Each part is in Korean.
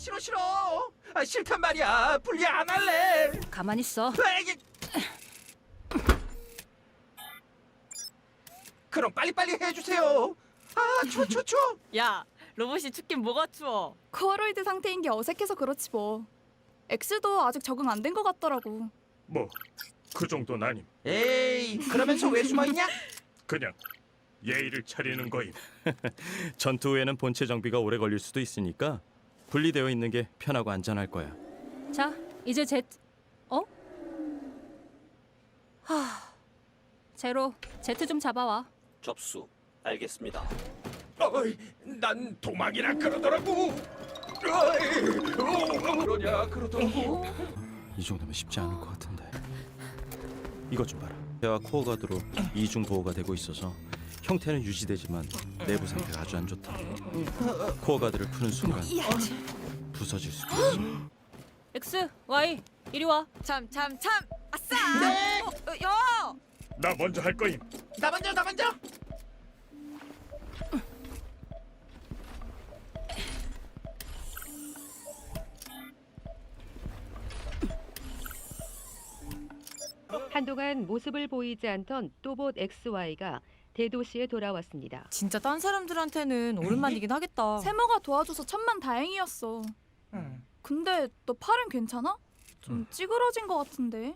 싫어 싫어. 아, 싫단 말이야. 분리 안 할래. 가만히 있어. 아, 이게... 그럼 빨리빨리 해주세요. 아, 추워 추워 추워. 야, 로봇이 춥긴 뭐가 추워. 코어로이드 상태인 게 어색해서 그렇지 뭐. 엑스도 아직 적응 안 된 것 같더라고. 뭐 그 정도는 아님. 에이, 그러면서 왜 숨어 있냐? 그냥 예의를 차리는 거임. 전투 후에는 본체 정비가 오래 걸릴 수도 있으니까 분리되어 있는 게 편하고 안전할 거야. 자, 이제 제 어? 하. 제로, 제트 좀 잡아와. 접수. 알겠습니다. 어이, 난 도망이라 그러더라고. 어이, 어, 그러냐 그러더라고. 이 정도면 쉽지 않을 것 같은데. 이것 좀 봐라. 대화 코어 가드로 이중 보호가 되고 있어서 형태는 유지되지만 내부 상태가 아주 안 좋다. 코어 가드를 푸는 순간 부서질 수도 있어. X, Y, 이리 와. 참, 참, 참. 아싸! 네. 어, 어, 야! 나 먼저 할 거임. 나 먼저 나 먼저. 한동안 모습을 보이지 않던 또봇 XY가 대도시에 돌아왔습니다. 진짜 딴 사람들한테는 오랜만이긴 하겠다. 세모가 도와줘서 천만 다행이었어. 근데 너 팔은 괜찮아? 좀 찌그러진 것 같은데.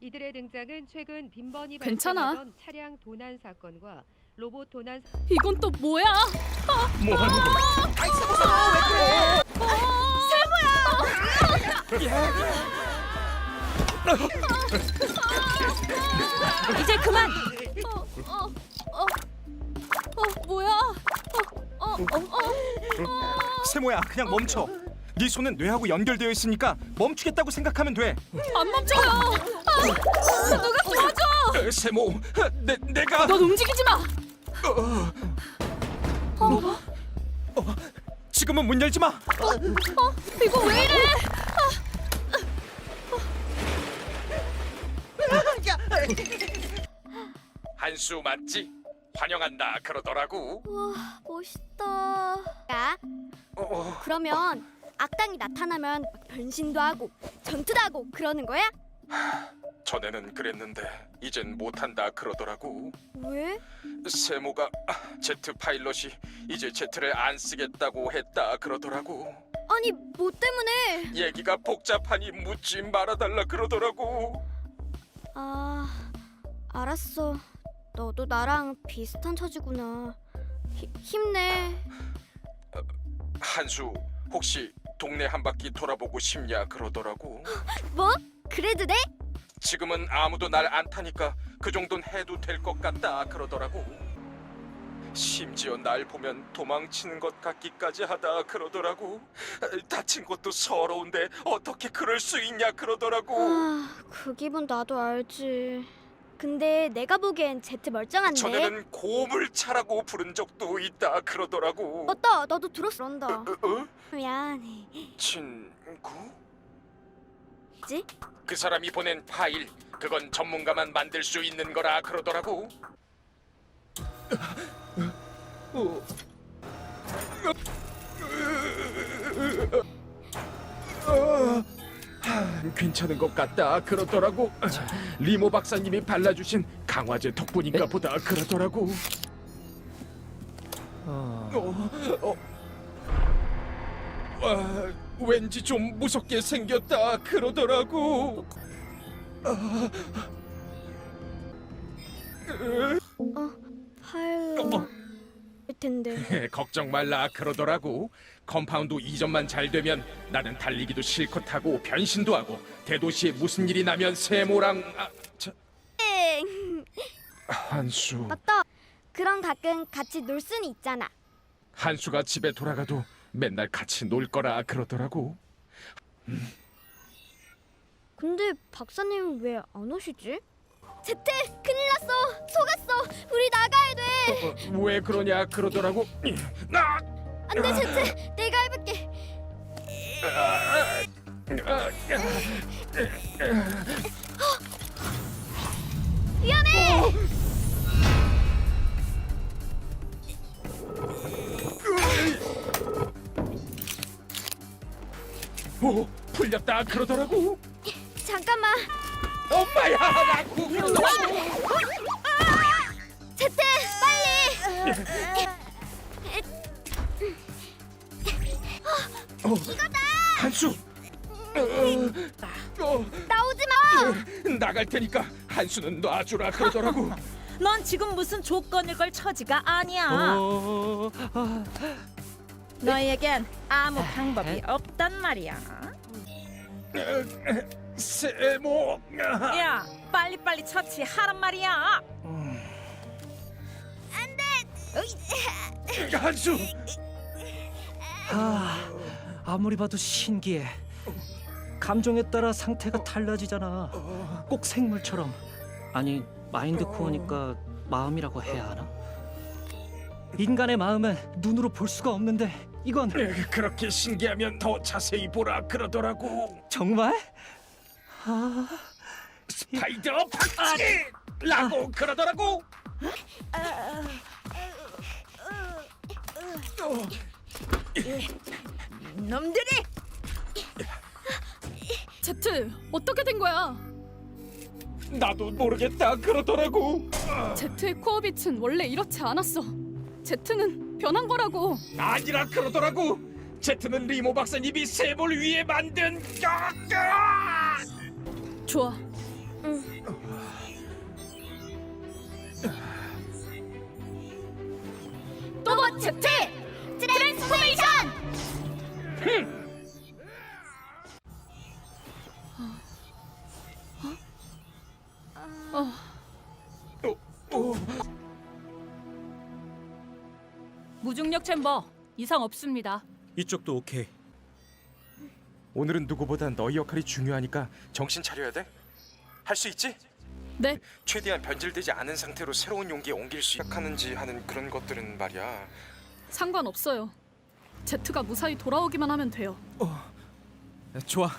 이들의 등장은 최근 빈번히 괜찮아. 발생하던 차량 도난 사건과 로봇 도난 사- 이건 또 뭐야? 뭐 하는 거야? 아이 세모사 왜 그래? 이제 그만. 어 뭐야? 어, 어, 어, 세모야 그냥 멈춰 네 손은 뇌하고 연결되어 있으니까 멈추겠다고 생각하면 돼 안 멈춰요. 아, 누가 도와줘? 에, 세모, 내 내가 넌 움직이지 마. 지금은 문 열지 마 이거 왜 이래? 한수 맞지? 환영한다 그러더라고. 우와 멋있다. 야 어, 그러면 악당이 나타나면 막 변신도 하고 전투도 하고 그러는 거야? 전에는 그랬는데 이젠 못한다 그러더라고. 왜? 세모가 아, 제트 파일럿이 이제 제트를 안 쓰겠다고 했다 그러더라고. 아니 뭐 때문에? 얘기가 복잡하니 묻지 말아달라 그러더라고. 아 알았어. 너도 나랑 비슷한 처지구나. 히, 힘내. 한수 혹시 동네 한 바퀴 돌아보고 싶냐 그러더라고. 뭐? 그래도 돼? 지금은 아무도 날 안 타니까 그 정도는 해도 될 것 같다 그러더라고. 심지어 날 보면 도망치는 것 같기까지 하다 그러더라고. 다친 것도 서러운데 어떻게 그럴 수 있냐 그러더라고. 아, 그 기분 나도 알지. 근데 내가 보기엔 제트 멀쩡한데. 전에는 고물차라고 부른 적도 있다 그러더라고. 맞다. 나도 들었어. 그런다. 어, 어? 미안해. 친구? 지? 그 사람이 보낸 파일 그건 전문가만 만들 수 있는 거라 그러더라고. 괜찮은 것 같다 그러더라고. 리모 박사님이 발라주신 강화제 덕분인가 보다 그러더라고. 어, 어. 아, 왠지 좀 무섭게 생겼다 그러더라고. 파일럿. 어. 일 텐데. 걱정 말라 그러더라고. 컴파운드 이전만 잘 되면 나는 달리기도 실컷 하고 변신도 하고 대도시에 무슨 일이 나면 세모랑 아, 저, 땡. 한수 맞다. 그럼 가끔 같이 놀 수는 있잖아. 한수가 집에 돌아가도 맨날 같이 놀 거라 그러더라고. 근데 박사님 왜 안 오시지? 제트 큰일 났어. 속았어. 우리 나가야 돼. 어, 왜 그러냐 그러더라고. 나 안돼 제트. 내가 해볼게. 위험해. 오 풀렸다 그러더라고 잠깐만. 엄마야 라고 그러더라고 제트 빨리. 한수 어, 나오지 마. 나갈 테니까 한수는 놔주라 그러더라고 넌 지금 무슨 조건을 걸 처지가 아니야. 너희에겐 아무 방법이 없단 말이야. 세모 야, 빨리빨리 처치하란 말이야. 한수 아, 아무리 봐도 신기해. 감정에 따라 상태가 달라지잖아. 꼭 생물처럼. 아니, 마인드 코어니까 마음이라고 해야 하나? 인간의 마음은 눈으로 볼 수가 없는데 이건 그렇게 신기하면 더 자세히 보라 그러더라고 정말? 아, 스파이더 박치 라고 그러더라고 놈들이 제트 어떻게 된 거야? 나도 모르겠다 그러더라고 제트의 코어 빛은 원래 이렇지 않았어. 제트는 변한 거라고. 아니라 그러더라고 제트는 리모 박사님이 세몰 위에 만든 까 좋아. 또봇 제트 트랜스포메이션. 무중력 챔버 이상 없습니다. 이쪽도 오케이. 오늘은 누구보다 너희 역할이 중요하니까 정신 차려야 돼. 할 수 있지? 네. 최대한 변질되지 않은 상태로 새로운 용기에 옮길 수 있하는지 하는 그런 것들은 말이야. 상관없어요. 제트가 무사히 돌아오기만 하면 돼요. 좋아.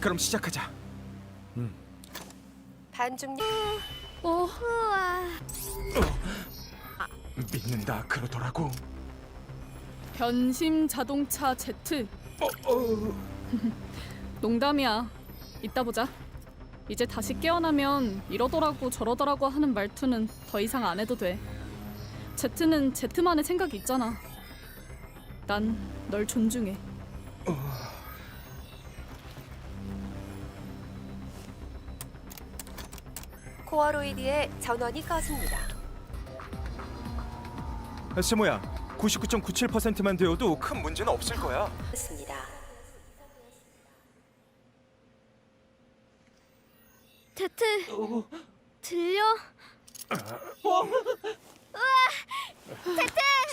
그럼 시작하자. 반중력. 어, 우와. 믿는다 그러더라고. 변심 자동차 제트. 농담이야. 이따 보자. 이제 다시 깨어나면 이러더라고 저러더라고 하는 말투는 더 이상 안 해도 돼. 제트는 제트만의 생각이 있잖아. 난 널 존중해. 코아로이드의 전원이 꺼집니다. 세모야, 99.97%만 되어도 큰 문제는 없을 거야. 습니다 제트 들려?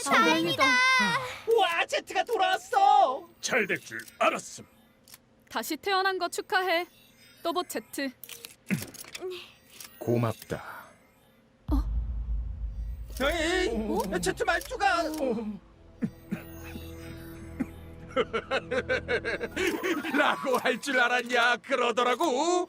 다행이다. 와, 제트가 돌아왔어. 잘 될 줄 알았음. 다시 태어난 거 축하해. 또봇 제트. 고맙다. 에이, 제트 말투가 라고 할 줄 알았냐 그러더라고.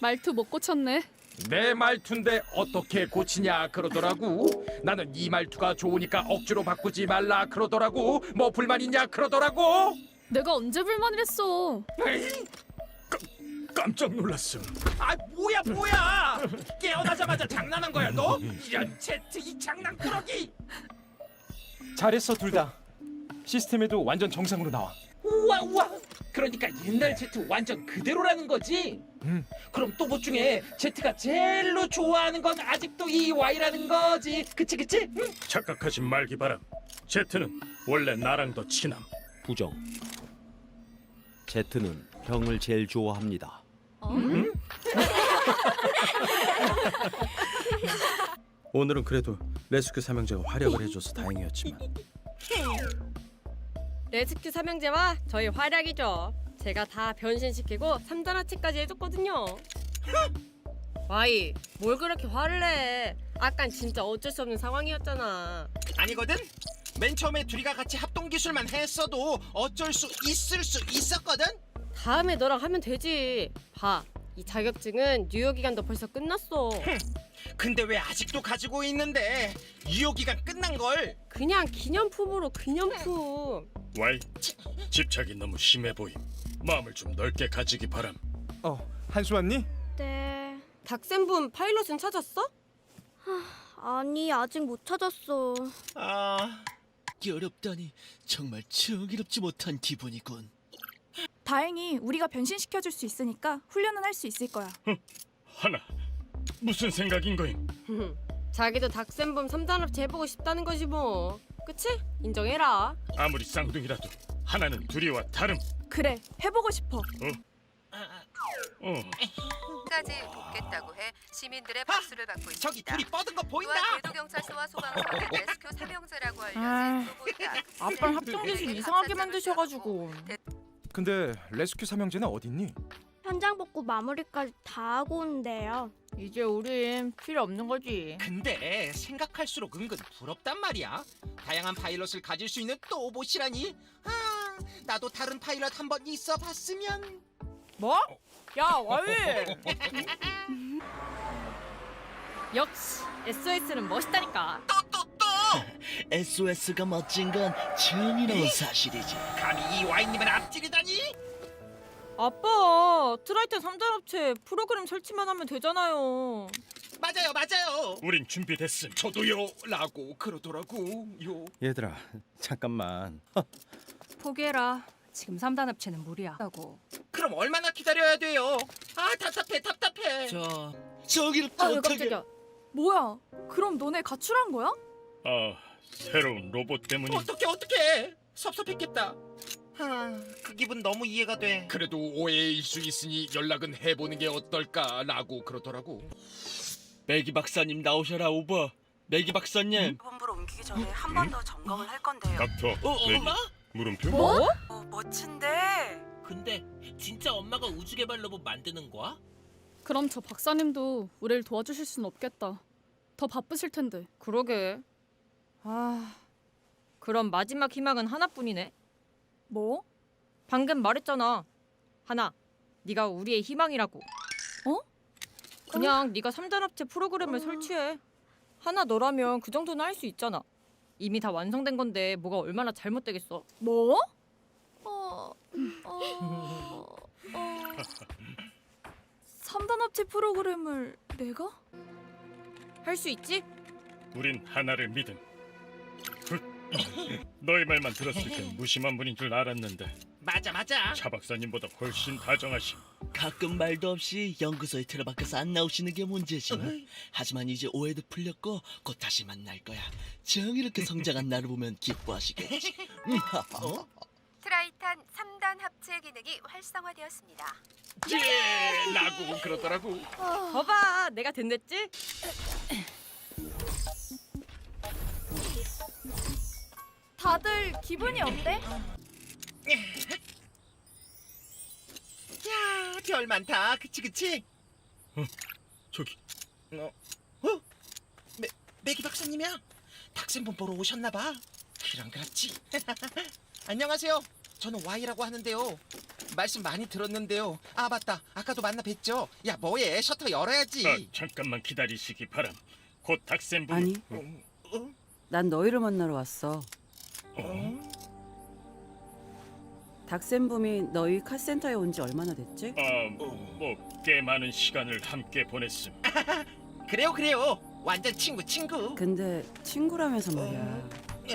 말투 못 고쳤네. 내 말투인데 어떻게 고치냐 그러더라고. 나는 이 말투가 좋으니까 억지로 바꾸지 말라 그러더라고. 뭐 불만 있냐 그러더라고. 내가 언제 불만이랬어? 에이, 깜짝 놀랐음. 아 뭐야 뭐야 깨어나자마자 장난한 거야 너 이런 제트 이 장난꾸러기 잘했어 둘 다. 시스템에도 완전 정상으로 나와. 우와 우와 그러니까 옛날 제트 완전 그대로라는 거지 그럼 또뭐 중에 제트가 제일로 좋아하는 건 아직도 이 Y라는 거지 그치 그치 응? 착각하지 말기 바람. 제트는 원래 나랑 더 친함. 부정. 제트는 형을 제일 좋아합니다. 오늘은 그래도 레스큐 삼형제가 활약을 해줘서 다행이었지만 레스큐 삼형제와 저희 활약이죠. 제가 다 변신시키고 삼단아치까지 해줬거든요. 와이, 뭘 그렇게 화를 내? 아깐 진짜 어쩔 수 없는 상황이었잖아. 아니거든 맨 처음에 둘이가 같이 합동 기술만 했어도 어쩔 수 있을 수 있었거든 다음에 너랑 하면 되지. 봐, 이 자격증은 유효 기간도 벌써 끝났어. 근데 왜 아직도 가지고 있는데 유효 기간 끝난 걸? 그냥 기념품으로 기념품. 와이 집착이 너무 심해 보임. 마음을 좀 넓게 가지기 바람. 어, 한수 왔니? 네. 닥센분 파일럿은 찾았어? 아니 아직 못 찾았어. 아, 어렵다니 정말 정의롭지 못한 기분이군. 다행히 우리가 변신시켜 줄 수 있으니까 훈련은 할 수 있을 거야. 하나 무슨 생각인 거임? 자기도 닥센분 3단합체 해보고 싶다는 거지 뭐. 그치? 인정해라. 아무리 쌍둥이라도 하나는 둘이와 다름. 그래, 해보고 싶어. 어. 까지 돕겠다고 해 시민들의 박수를 받고 있습니다. 저기 둘이 뻗은 거 보인다. 또한 대도 경찰서와 소방서는 레스큐 사명제라고 아, 알려진 로봇이 아빠랑 합동대신 이상하게 만드셔가지고. 근데 레스큐 삼형제는 어딨니? 현장 복구 마무리까지 다 하고 온대요. 이제 우린 필요 없는 거지. 근데 생각할수록 은근 부럽단 말이야. 다양한 파일럿을 가질 수 있는 또봇이라니. 아, 나도 다른 파일럿 한 번 있어 봤으면. 뭐? 야 와이. 역시 SOS는 멋있다니까. SOS가 멋진 건 정의로운 사실이지. 감히 이 와인님을 앞지르다니? 아빠 트라이튼 3단 합체 프로그램 설치만 하면 되잖아요. 맞아요, 맞아요. 우린 준비됐음. 저도요 라고 그러더라고 요 얘들아 잠깐만. 포기해라. 지금 3단 합체는 무리야고. 그럼 얼마나 기다려야 돼요? 아, 답답해, 답답해. 저 정의롭지 아유 깜짝이야. 뭐야? 그럼 너네 가출한 거야? 아 새로운 로봇 때문이. 어떻게 어떻게? 섭섭했겠다. 아, 그 기분 너무 이해가 돼. 그래도 오해일 수 있으니 연락은 해보는 게 어떨까라고 그러더라고 매기 박사님 나오셔라 오버. 매기 박사님. 본부로 옮기기 전에 한 번 더 점검을 할 건데요. 닥터 어, 엄마? 물음표. 뭐? 어, 멋진데. 근데 진짜 엄마가 우주개발 로봇 만드는 거야? 그럼 저 박사님도 우리를 도와주실 순 없겠다. 더 바쁘실 텐데. 그러게. 아 그럼 마지막 희망은 하나뿐이네. 뭐? 방금 말했잖아. 하나. 네가 우리의 희망이라고. 어? 그냥 네가 3단 합체 프로그램을 설치해. 하나 너라면 그 정도는 할 수 있잖아. 이미 다 완성된 건데 뭐가 얼마나 잘못되겠어. 뭐? 어, 어, 어. 3단 합체 프로그램을 내가? 할 수 있지? 우린 하나를 믿음. 훗. 너희 말만 들었을 땐 무심한 분인 줄 알았는데 맞아, 맞아. 차 박사님보다 훨씬 다정하심. 가끔 말도 없이 연구소에 틀어박혀서 안 나오시는 게 문제지. 하지만 이제 오해도 풀렸고 곧 다시 만날 거야. 정의롭게 성장한 나를 보면 기뻐하시겠지. 음, 어? 트라이탄 3단 합체 기능이 활성화되었습니다. 예 라고 그러더라고 봐봐, 내가 된댔지? 다들 기분이 어때? 야, 별 많다. 그치, 그치? 저기 어? 어? 매, 매기 박사님이야? 닥센본 보러 오셨나 봐. 그럼 그렇지. 안녕하세요. 저는 Y라고 하는데요. 말씀 많이 들었는데요. 아 맞다. 아까도 만나 뵀죠. 야 뭐해? 셔터 열어야지. 아, 잠깐만 기다리시기 바람. 곧 닥센부. 아니. 어? 어? 난 너희를 만나러 왔어. 어? 닥센붐이 너희 카센터에 온 지 얼마나 됐지? 아 뭐 꽤 많은 시간을 함께 보냈음. 그래요 그래요. 완전 친구 친구. 근데 친구라면서 말이야.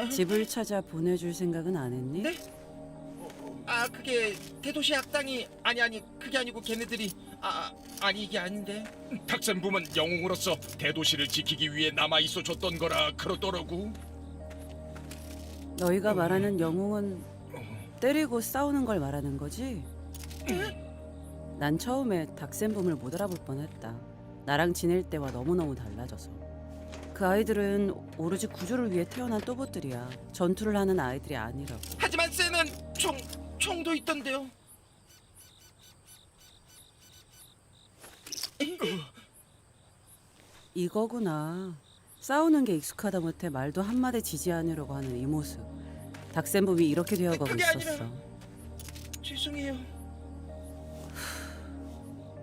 어? 집을 찾아 보내줄 생각은 안 했니? 네? 아 그게 대도시 악당이 아니 아니 그게 아니고 걔네들이 아 아, 아니 이게 아닌데. 탁센 붐은 영웅으로서 대도시를 지키기 위해 남아 있어 줬던 거라 그러더라고 너희가 말하는 영웅은 때리고 싸우는 걸 말하는 거지? 난 처음에 닥센붐을 못 알아볼 뻔했다. 나랑 지낼 때와 너무너무 달라져서. 그 아이들은 오로지 구조를 위해 태어난 또봇들이야. 전투를 하는 아이들이 아니라고. 하지만 쟤는 총 총도 있던데요. 이거구나. 싸우는 게 익숙하다 못해 말도 한마디 지지 않으려고 하는 이 모습. 닥센 붐이 이렇게 되어가고 그게 아니라- 있었어. 죄송해요.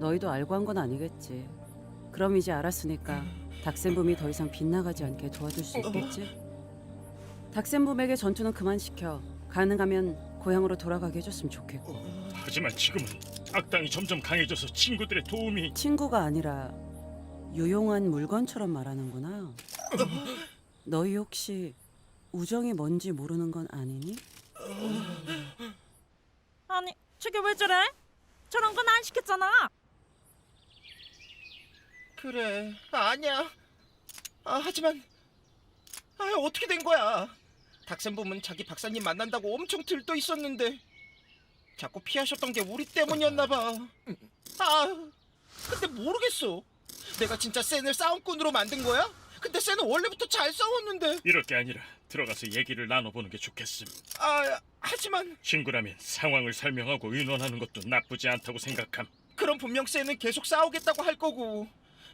너희도 알고 한 건 아니겠지. 그럼 이제 알았으니까 닥센붐이 더 이상 빗나가지 않게 도와줄 수 있겠지? 닥센붐에게 전투는 그만 시켜. 가능하면 고향으로 돌아가게 해줬으면 좋겠고. 하지만 지금은 악당이 점점 강해져서 친구들의 도움이 친구가 아니라 유용한 물건처럼 말하는구나. 너희 혹시 우정이 뭔지 모르는 건 아니니? 아니 저게 왜 저래? 저런 건 안 시켰잖아. 그래 아니야 아 하지만 아 어떻게 된 거야 닥센봄은 자기 박사님 만난다고 엄청 들떠 있었는데 자꾸 피하셨던 게 우리 때문이었나 봐아 근데 모르겠어 내가 진짜 센을 싸움꾼으로 만든 거야? 근데 센은 원래부터 잘 싸웠는데 이럴 게 아니라 들어가서 얘기를 나눠보는 게 좋겠음. 아 하지만 친구라면 상황을 설명하고 의논하는 것도 나쁘지 않다고 생각함. 그럼 분명 센은 계속 싸우겠다고 할 거고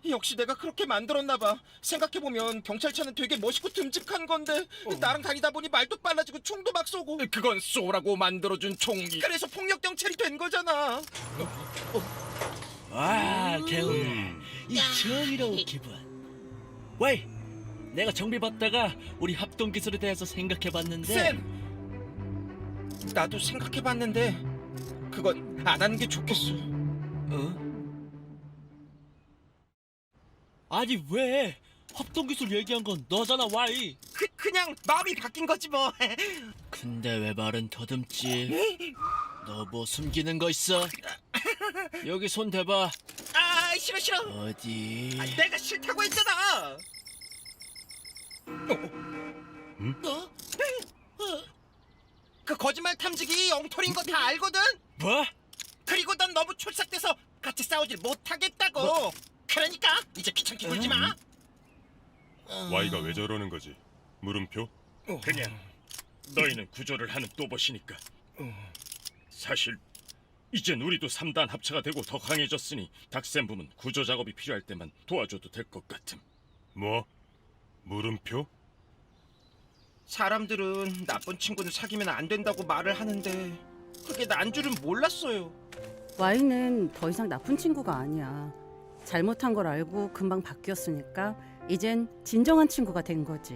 역시 내가 그렇게 만들었나 봐 생각해 보면 경찰차는 되게 멋있고 듬직한 건데 나랑 다니다 보니 말도 빨라지고 총도 막 쏘고 그건 쏘라고 만들어준 총기. 그래서 폭력 경찰이 된 거잖아 와 개운해 음. 이 정의로운 기분 왜 내가 정비 받다가 우리 합동 기술에 대해서 생각해 봤는데 센 나도 생각해봤는데 그건 안 하는 게 좋겠어 어? 아니 왜? 합동 기술 얘기한 건 너잖아 와이. 그, 그냥 마음이 바뀐 거지 뭐. 근데 왜 말은 더듬지 너 뭐 숨기는 거 있어? 여기 손 대봐. 아 싫어 싫어. 어디? 아, 내가 싫다고 했잖아. 어? 그 거짓말 탐지기 엉터리인 거 다 알거든? 뭐? 그리고 넌 너무 촐싹대서 같이 싸우질 못하겠다고. 그러니까 이제 귀찮게 굴지 마. Y가 왜 저러는 거지? 물음표? 그냥 너희는 구조를 하는 또봇이니까. 사실 이젠 우리도 3단 합체가 되고 더 강해졌으니 닥센붐은 구조 작업이 필요할 때만 도와줘도 될 것 같음. 뭐? 물음표? 사람들은 나쁜 친구는 사귀면 안 된다고 말을 하는데 그게 난 줄은 몰랐어요 와인은 더 이상 나쁜 친구가 아니야. 잘못한 걸 알고 금방 바뀌었으니까 이젠 진정한 친구가 된 거지.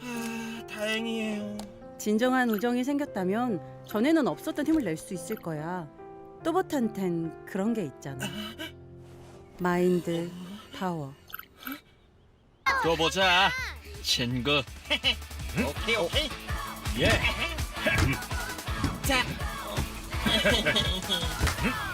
아 다행이에요 진정한 우정이 생겼다면 전에는 없었던 힘을 낼 수 있을 거야. 또봇한텐 그런 게 있잖아. 마인드 파워. 또 보자 친구 오케이 오케이 예 자